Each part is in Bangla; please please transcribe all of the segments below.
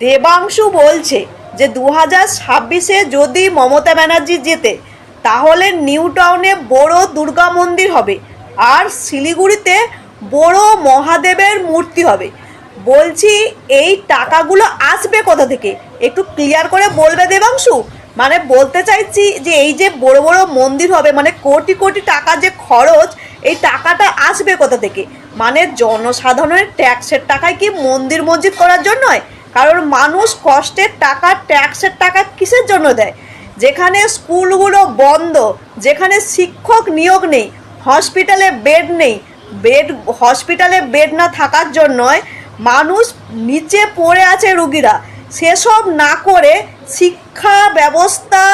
দেবাংশু বলছে যে দু হাজার ছাব্বিশে যদি মমতা ব্যানার্জি জেতে, তাহলে নিউ টাউনে বড় দুর্গা মন্দির হবে আর শিলিগুড়িতে বড় মহাদেবের মূর্তি হবে। বলছি, এই টাকাগুলো আসবে কোথা থেকে? একটু ক্লিয়ার করে বলবে দেবাংশু? মানে বলতে চাইছি যে এই যে বড় বড় মন্দির হবে মানে কোটি কোটি টাকা যে খরচ, এই টাকাটা আসবে কোথা থেকে? মানে জনসাধারণের ট্যাক্সের টাকায় কি মন্দির মসজিদ করার জন্যই? কারণ মানুষ কষ্টের টাকা ট্যাক্সের টাকা কিসের জন্য দেয়? যেখানে স্কুলগুলো বন্ধ, যেখানে শিক্ষক নিয়োগ নেই হসপিটালে বেড নেই বেড হসপিটালে বেড না থাকার জন্যই মানুষ নিচে পড়ে আছে রুগীরা। সেসব না করে শিক্ষা ব্যবস্থা,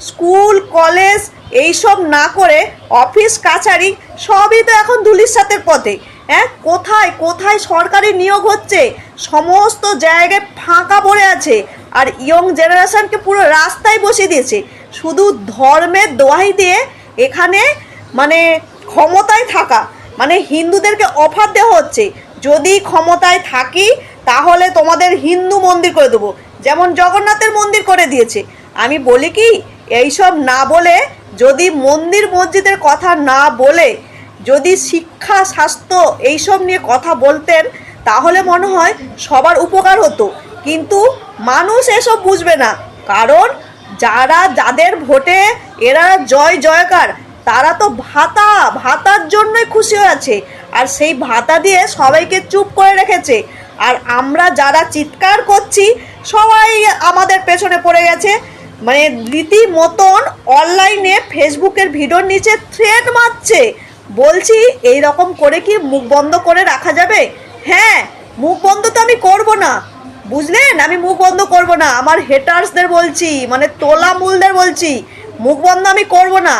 স্কুল, কলেজ, এইসব না করে অফিস, কাছারি, সবই তো এখন ধুলির সাথে পথে। হ্যাঁ? কোথায় কোথায় সরকারি নিয়োগ হচ্ছে? সমস্ত জায়গায় ফাঁকা পড়ে আছে আর ইয়ং জেনারেশনকে পুরো রাস্তায় বসিয়ে দিয়েছে। শুধু ধর্মের দোহাই দিয়ে এখানে মানে ক্ষমতায় থাকা মানে হিন্দুদেরকে অফার দেওয়া হচ্ছে। যদি ক্ষমতায় থাকি, তাহলে তোমাদের হিন্দু মন্দির করে দেবো। যেমন জগন্নাথের মন্দির করে দিয়েছে। আমি বলি কি, এইসব না বলে যদি মন্দির মসজিদের কথা না বলে, যদি শিক্ষা, স্বাস্থ্য এইসব নিয়ে কথা বলতেন তাহলে মনে হয় সবার উপকার হতো। কিন্তু মানুষ এসব বুঝবে না। কারণ যারা যাদের ভোটে এরা জয় জয়কার, তারা তো ভাতা, ভাতার জন্যই খুশি হয়ে আছে। আর সেই ভাতা দিয়ে সবাইকে চুপ করে রেখেছে। আর আমরা যারা চিৎকার করছি, সবাই আমাদের পেছনে পড়ে গেছে। মানে রীতি মতন অনলাইনে ফেসবুকের ভিডিওর নিচে থ্রেড মারছে। বলছি এই রকম করে কি মুখ বন্ধ করে রাখা যাবে? হ্যাঁ মুখ বন্ধ তো আমি করব না। বুঝলেন? আমি মুখ বন্ধ করব না। আমার হেটার্সদের বলছি মানে তোলা মূলদের বলছি, মুখ বন্ধ আমি করব না।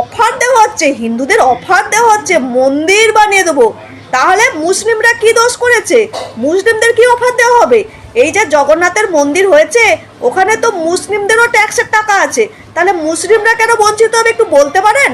অফার দেওয়া হচ্ছে, হিন্দুদের অফার দেওয়া হচ্ছে, মন্দির বানিয়ে দেবো। তাহলে মুসলিমরা কি দোষ করেছে? মুসলিমদের কি অফার দেওয়া হবে? এই যে জগন্নাথের মন্দির হয়েছে, ওখানে তো মুসলিমদেরও ট্যাক্সের টাকা আছে। তাহলে মুসলিমরা কেন বঞ্চিত হবে একটু বলতে পারেন?